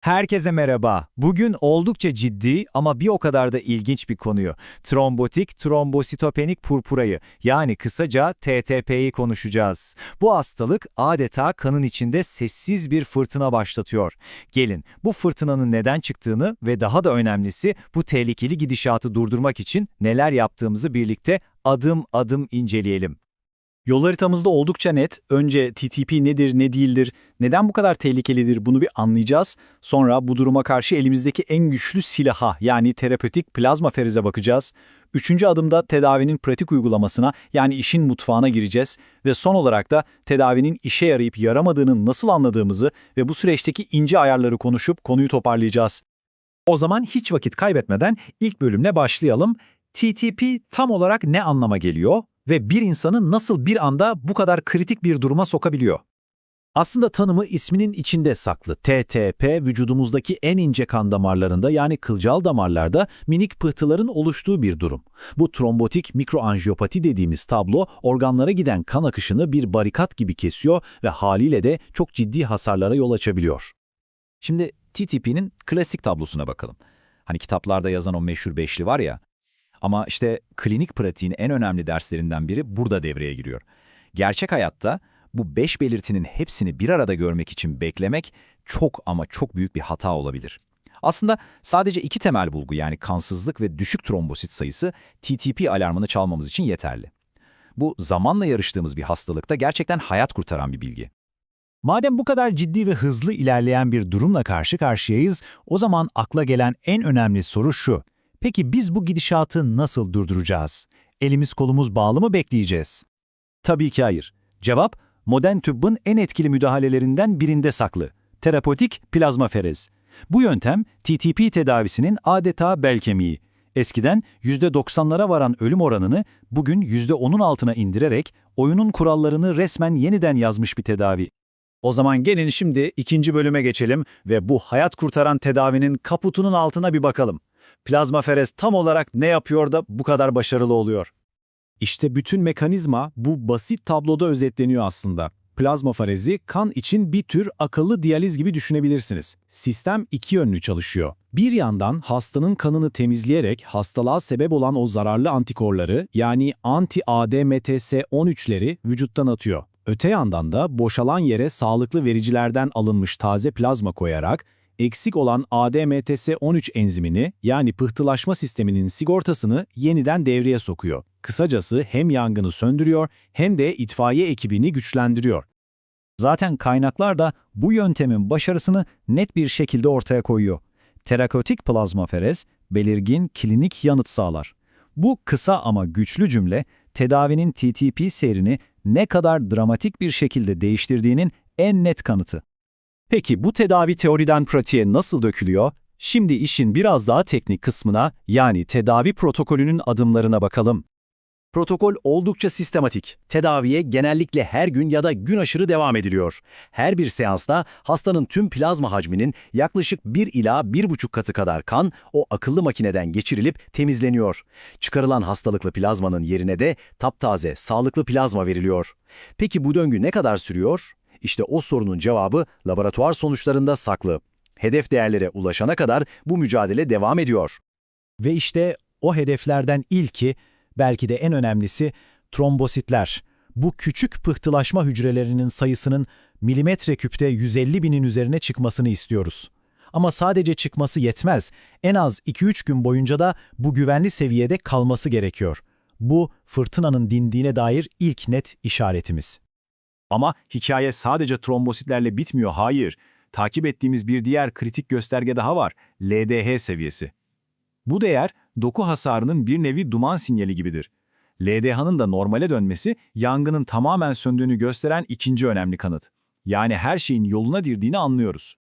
Herkese merhaba. Bugün oldukça ciddi ama bir o kadar da ilginç bir konuyu. Trombotik trombositopenik purpurayı yani kısaca TTP'yi konuşacağız. Bu hastalık adeta kanın içinde sessiz bir fırtına başlatıyor. Gelin bu fırtınanın neden çıktığını ve daha da önemlisi bu tehlikeli gidişatı durdurmak için neler yaptığımızı birlikte adım adım inceleyelim. Yol haritamızda oldukça net. Önce TTP nedir, ne değildir, neden bu kadar tehlikelidir bunu bir anlayacağız. Sonra bu duruma karşı elimizdeki en güçlü silaha yani terapötik plazma ferize bakacağız. Üçüncü adımda tedavinin pratik uygulamasına yani işin mutfağına gireceğiz. Ve son olarak da tedavinin işe yarayıp yaramadığını nasıl anladığımızı ve bu süreçteki ince ayarları konuşup konuyu toparlayacağız. O zaman hiç vakit kaybetmeden ilk bölümle başlayalım. TTP tam olarak ne anlama geliyor? Ve bir insanı nasıl bir anda bu kadar kritik bir duruma sokabiliyor? Aslında tanımı isminin içinde saklı. TTP vücudumuzdaki en ince kan damarlarında yani kılcal damarlarda minik pıhtıların oluştuğu bir durum. Bu trombotik mikroanjiyopati dediğimiz tablo organlara giden kan akışını bir barikat gibi kesiyor ve haliyle de çok ciddi hasarlara yol açabiliyor. Şimdi TTP'nin klasik tablosuna bakalım. Hani kitaplarda yazan o meşhur beşli var ya, ama işte klinik pratiğin en önemli derslerinden biri burada devreye giriyor. Gerçek hayatta bu beş belirtinin hepsini bir arada görmek için beklemek çok ama çok büyük bir hata olabilir. Aslında sadece iki temel bulgu yani kansızlık ve düşük trombosit sayısı TTP alarmını çalmamız için yeterli. Bu zamanla yarıştığımız bir hastalıkta gerçekten hayat kurtaran bir bilgi. Madem bu kadar ciddi ve hızlı ilerleyen bir durumla karşı karşıyayız, o zaman akla gelen en önemli soru şu. Peki biz bu gidişatı nasıl durduracağız? Elimiz kolumuz bağlı mı bekleyeceğiz? Tabii ki hayır. Cevap, modern tıbbın en etkili müdahalelerinden birinde saklı. Terapotik plazmaferez. Bu yöntem TTP tedavisinin adeta bel kemiği. Eskiden %90'lara varan ölüm oranını bugün %10'un altına indirerek oyunun kurallarını resmen yeniden yazmış bir tedavi. O zaman gelin şimdi ikinci bölüme geçelim ve bu hayat kurtaran tedavinin kaputunun altına bir bakalım. Plazmaferez tam olarak ne yapıyor da bu kadar başarılı oluyor? İşte bütün mekanizma bu basit tabloda özetleniyor aslında. Plazmaferezi kan için bir tür akıllı diyaliz gibi düşünebilirsiniz. Sistem iki yönlü çalışıyor. Bir yandan hastanın kanını temizleyerek hastalığa sebep olan o zararlı antikorları yani anti-ADMTS13'leri vücuttan atıyor. Öte yandan da boşalan yere sağlıklı vericilerden alınmış taze plazma koyarak eksik olan ADMTS13 enzimini yani pıhtılaşma sisteminin sigortasını yeniden devreye sokuyor. Kısacası hem yangını söndürüyor hem de itfaiye ekibini güçlendiriyor. Zaten kaynaklar da bu yöntemin başarısını net bir şekilde ortaya koyuyor. Terakotik plazmaferez belirgin klinik yanıt sağlar. Bu kısa ama güçlü cümle tedavinin TTP seyrini ne kadar dramatik bir şekilde değiştirdiğinin en net kanıtı. Peki bu tedavi teoriden pratiğe nasıl dökülüyor? Şimdi işin biraz daha teknik kısmına yani tedavi protokolünün adımlarına bakalım. Protokol oldukça sistematik. Tedaviye genellikle her gün ya da gün aşırı devam ediliyor. Her bir seansta hastanın tüm plazma hacminin yaklaşık 1 ila 1,5 katı kadar kan o akıllı makineden geçirilip temizleniyor. Çıkarılan hastalıklı plazmanın yerine de taptaze, sağlıklı plazma veriliyor. Peki bu döngü ne kadar sürüyor? İşte o sorunun cevabı laboratuvar sonuçlarında saklı. Hedef değerlere ulaşana kadar bu mücadele devam ediyor. Ve işte o hedeflerden ilki, belki de en önemlisi trombositler. Bu küçük pıhtılaşma hücrelerinin sayısının milimetre küpte 150 binin üzerine çıkmasını istiyoruz. Ama sadece çıkması yetmez. En az 2-3 gün boyunca da bu güvenli seviyede kalması gerekiyor. Bu fırtınanın dindiğine dair ilk net işaretimiz. Ama hikaye sadece trombositlerle bitmiyor, hayır. Takip ettiğimiz bir diğer kritik gösterge daha var, LDH seviyesi. Bu değer, doku hasarının bir nevi duman sinyali gibidir. LDH'nın da normale dönmesi, yangının tamamen söndüğünü gösteren ikinci önemli kanıt. Yani her şeyin yoluna girdiğini anlıyoruz.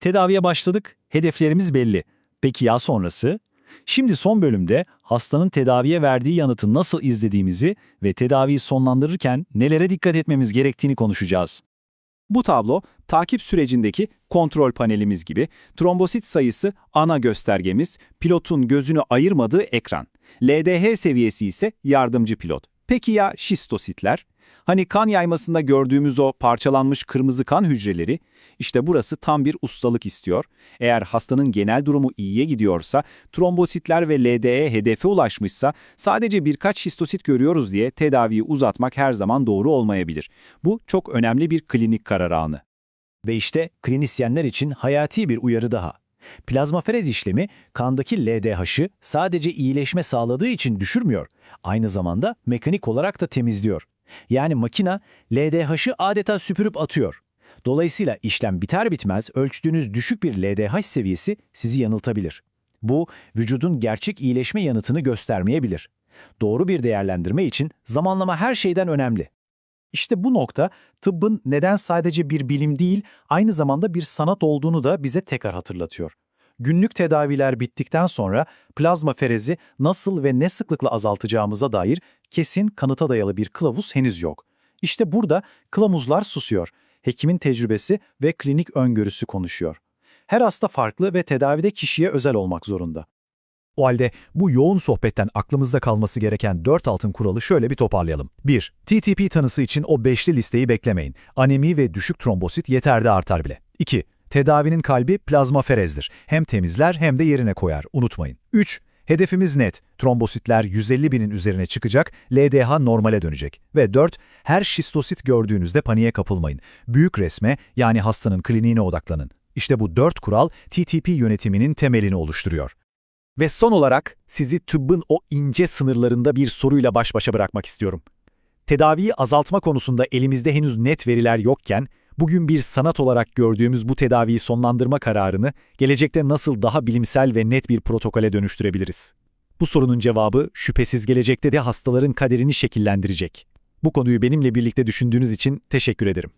Tedaviye başladık, hedeflerimiz belli. Peki ya sonrası? Şimdi son bölümde hastanın tedaviye verdiği yanıtı nasıl izlediğimizi ve tedaviyi sonlandırırken nelere dikkat etmemiz gerektiğini konuşacağız. Bu tablo, takip sürecindeki kontrol panelimiz gibi, trombosit sayısı ana göstergemiz, pilotun gözünü ayırmadığı ekran. LDH seviyesi ise yardımcı pilot. Peki ya şistositler? Hani kan yaymasında gördüğümüz o parçalanmış kırmızı kan hücreleri, işte burası tam bir ustalık istiyor. Eğer hastanın genel durumu iyiye gidiyorsa, trombositler ve LDE hedefe ulaşmışsa sadece birkaç histosit görüyoruz diye tedaviyi uzatmak her zaman doğru olmayabilir. Bu çok önemli bir klinik karar anı. Ve işte klinisyenler için hayati bir uyarı daha. Plazmaferez işlemi kandaki LDH'ı sadece iyileşme sağladığı için düşürmüyor. Aynı zamanda mekanik olarak da temizliyor. Yani makina LDH'ı adeta süpürüp atıyor. Dolayısıyla işlem biter bitmez ölçtüğünüz düşük bir LDH seviyesi sizi yanıltabilir. Bu vücudun gerçek iyileşme yanıtını göstermeyebilir. Doğru bir değerlendirme için zamanlama her şeyden önemli. İşte bu nokta tıbbın neden sadece bir bilim değil, aynı zamanda bir sanat olduğunu da bize tekrar hatırlatıyor. Günlük tedaviler bittikten sonra plazma ferezi nasıl ve ne sıklıkla azaltacağımıza dair kesin kanıta dayalı bir kılavuz henüz yok. İşte burada kılavuzlar susuyor. Hekimin tecrübesi ve klinik öngörüsü konuşuyor. Her hasta farklı ve tedavide kişiye özel olmak zorunda. O halde bu yoğun sohbetten aklımızda kalması gereken 4 altın kuralı şöyle bir toparlayalım. 1. TTP tanısı için o beşli listeyi beklemeyin. Anemi ve düşük trombosit yeter de artar bile. 2. Tedavinin kalbi plazmaferezdir. Hem temizler hem de yerine koyar, unutmayın. 3. Hedefimiz net. Trombositler 150 binin üzerine çıkacak, LDH normale dönecek. Ve 4. Her şistosit gördüğünüzde paniğe kapılmayın. Büyük resme yani hastanın kliniğine odaklanın. İşte bu 4 kural TTP yönetiminin temelini oluşturuyor. Ve son olarak sizi tıbbın o ince sınırlarında bir soruyla baş başa bırakmak istiyorum. Tedaviyi azaltma konusunda elimizde henüz net veriler yokken, bugün bir sanat olarak gördüğümüz bu tedaviyi sonlandırma kararını gelecekte nasıl daha bilimsel ve net bir protokole dönüştürebiliriz? Bu sorunun cevabı şüphesiz gelecekte de hastaların kaderini şekillendirecek. Bu konuyu benimle birlikte düşündüğünüz için teşekkür ederim.